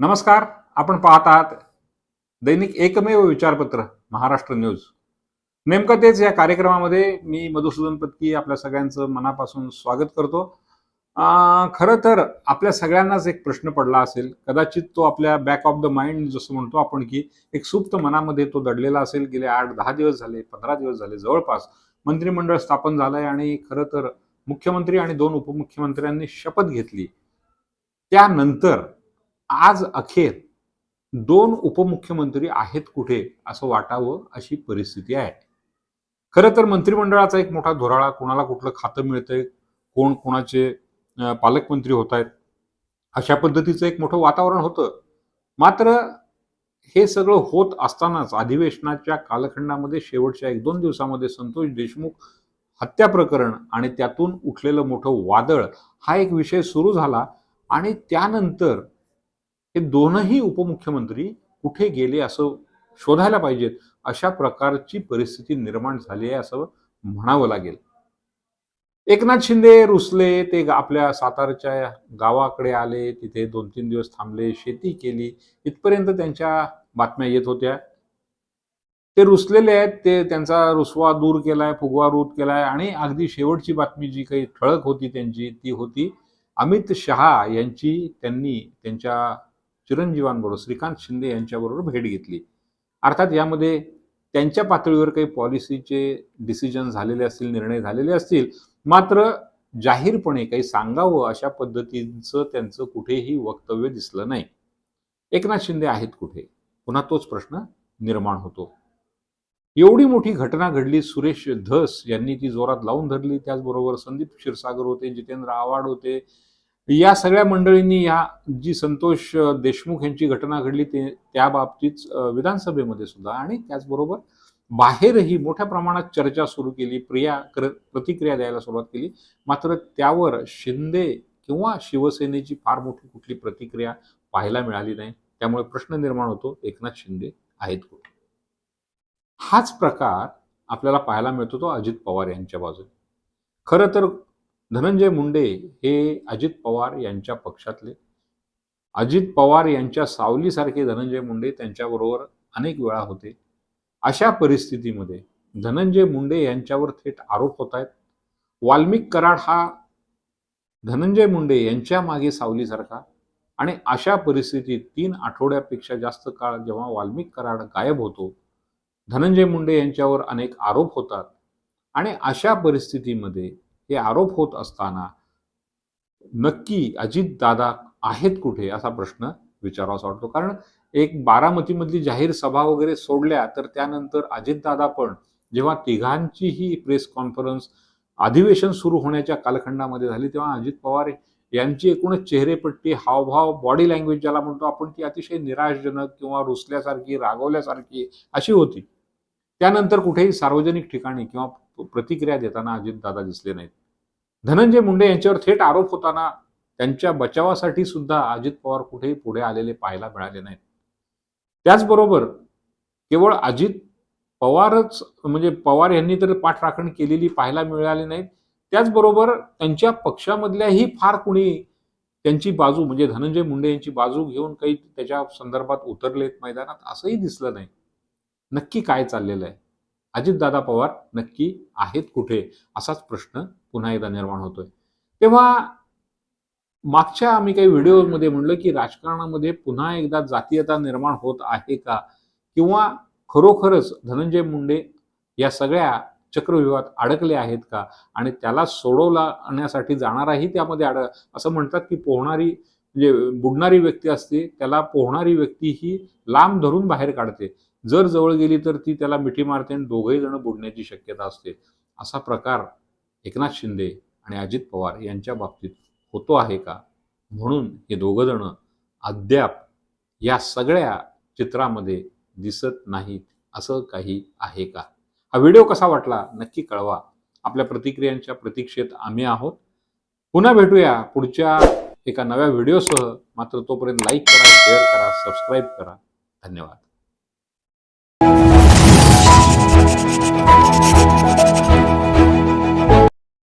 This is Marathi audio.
नमस्कार आपण पाहत आहात दैनिक एकमेव विचारपत्र महाराष्ट्र न्यूज. नेमकं तेच या कार्यक्रमामध्ये मी मधुसूदन पत्की आपल्या सगळ्यांचं मनापासून स्वागत करतो. खरं तर आपल्या सगळ्यांनाच एक प्रश्न पडला असेल कदाचित तो आपल्या बॅक ऑफ द माइंड जसं म्हणतो आपण की एक सुप्त मनामध्ये तो दडलेला असेल गेले आठ दहा दिवस झाले पंधरा दिवस झाले जवळपास मंत्रिमंडळ स्थापन झालंय आणि खरं तर मुख्यमंत्री आणि दोन उपमुख्यमंत्र्यांनी शपथ घेतली. त्यानंतर आज अखेर दोन उपमुख्यमंत्री आहेत कुठे असं वाटावं अशी परिस्थिती आहे. खरं तर मंत्रिमंडळाचा एक मोठा धोराळा कोणाला कुठलं खातं मिळतंय कोण कोणाचे पालकमंत्री होत आहेत अशा पद्धतीचं एक मोठं वातावरण होतं. मात्र हे सगळं होत असतानाच अधिवेशनाच्या कालखंडामध्ये शेवटच्या एक दोन दिवसामध्ये संतोष देशमुख हत्या प्रकरण आणि त्यातून उठलेलं मोठं वादळ हा एक विषय सुरू झाला आणि त्यानंतर हे दोनही उपमुख्यमंत्री कुठे गेले असं शोधायला पाहिजेत अशा प्रकारची परिस्थिती निर्माण झाली आहे असं म्हणावं लागेल. एकनाथ शिंदे रुसले ते आपल्या सातारच्या गावाकडे आले तिथे दोन तीन दिवस थांबले शेती केली इथपर्यंत त्यांच्या बातम्या येत होत्या. ते रुसलेले आहेत ते त्यांचा रुसवा दूर केलाय फुगवा दूर केलाय आणि अगदी शेवटची बातमी जी काही ठळक होती त्यांची ती होती अमित शहा यांची त्यांनी त्यांच्या चिरंजीवांबरोबर श्रीकांत शिंदे यांच्याबरोबर भेट घेतली. अर्थात यामध्ये त्यांच्या पातळीवर काही पॉलिसीचे डिसिजन झालेले असतील निर्णय झालेले असतील मात्र जाहीरपणे काही सांगावं अशा पद्धतीचं त्यांचं कुठेही वक्तव्य दिसलं नाही. एकनाथ शिंदे आहेत कुठे? पुन्हा तोच प्रश्न निर्माण होतो. एवढी मोठी घटना घडली सुरेश धस यांनी ती जोरात लावून धरली त्याचबरोबर संदीप क्षीरसागर होते जितेंद्र आव्हाड होते या सगळ्या मंडळींनी या जी संतोष देशमुख यांची घटना घडली ते त्या बाबतीत विधानसभेमध्ये सुद्धा आणि त्याचबरोबर बाहेरही मोठ्या प्रमाणात चर्चा सुरू केली प्रिया कर प्रतिक्रिया द्यायला सुरुवात केली. मात्र त्यावर शिंदे किंवा शिवसेनेची फार मोठी कुठली प्रतिक्रिया पाहायला मिळाली नाही. त्यामुळे प्रश्न निर्माण होतो एकनाथ शिंदे आहेत कुठे? हाच प्रकार आपल्याला पाहायला मिळतो तो अजित पवार यांच्या बाजूने. खरं तर धनंजय मुंडे हे अजित पवार यांच्या पक्षातले. अजित पवार यांच्या सावलीसारखे धनंजय मुंडे त्यांच्याबरोबर अनेक वेळा होते. अशा परिस्थितीमध्ये धनंजय मुंडे यांच्यावर थेट आरोप होत आहेत. वाल्मिक कराड हा धनंजय मुंडे यांच्या मागे सावलीसारखा आणि अशा परिस्थितीत तीन आठवड्यापेक्षा जास्त काळ जेव्हा वाल्मिक कराड गायब होतो धनंजय मुंडे यांच्यावर अनेक आरोप होतात. आणि अशा परिस्थितीमध्ये हे आरोप होत असताना नक्की अजित दादा आहेत कुठे असा प्रश्न विचारावासा वाटतो. कारण एक बारामतीमधली जाहीर सभा वगैरे सोडल्या तर त्यानंतर अजितदादा पण जेव्हा तिघांचीही प्रेस कॉन्फरन्स अधिवेशन सुरू होण्याच्या कालखंडामध्ये झाली तेव्हा अजित पवार यांची एकूणच चेहरेपट्टी हावभाव बॉडी लँग्वेज ज्याला म्हणतो आपण ती अतिशय निराशजनक किंवा रुसल्यासारखी रागवल्यासारखी अशी होती. त्यानंतर कुठेही सार्वजनिक ठिकाणी किंवा प्रतिक्रिया देताना अजितदादा दिसले नाहीत. धनंजय मुंडे यांच्यावर थेट आरोप होताना त्यांच्या बचावासाठी सुद्धा अजित पवार कुठेही पुढे आलेले पाहायला मिळाले नाहीत. त्याचबरोबर केवळ अजित पवारच म्हणजे पवार यांनी तर पाठराखण केलेली पाहायला मिळाली नाहीत. त्याचबरोबर त्यांच्या पक्षामधल्याही फार कुणी त्यांची बाजू म्हणजे धनंजय मुंडे यांची बाजू घेऊन काही त्याच्या संदर्भात उतरलेत मैदानात असंही दिसलं नाही. नक्की काय चाललेलं आहे? अजितदादा पवार नक्की आहेत कुठे? असाच प्रश्न पुन्हा एकदा निर्माण होतोय. तेव्हा मागच्या आम्ही काही व्हिडिओमध्ये म्हणलं की राजकारणामध्ये पुन्हा एकदा जातीयता निर्माण होत आहे का? किंवा खरोखरच धनंजय मुंडे या सगळ्या चक्रव्यूहात अडकले आहेत का? आणि त्याला सोडवण्यासाठी जाणाराही त्यामध्ये अड असं म्हणतात की पोहणारी म्हणजे बुडणारी व्यक्ती असते त्याला पोहणारी व्यक्ती ही लांब धरून बाहेर काढते. जर जवळ गेली तर ती त्याला मिठी मारते आणि दोघंही जण बुडण्याची शक्यता असते. असा प्रकार एकनाथ शिंदे आणि अजित पवार यांच्या बाबतीत होतो आहे का? म्हणून हे दोघं जण अद्याप या सगळ्या चित्रामध्ये दिसत नाहीत असं काही आहे का? हा व्हिडिओ कसा वाटला नक्की कळवा. आपल्या प्रतिक्रियांच्या प्रतीक्षेत आम्ही आहोत. पुन्हा भेटूया पुढच्या एका नव्या व्हिडिओसह मात्र तोपर्यंत लाईक करा शेअर करा सबस्क्राईब करा. धन्यवाद.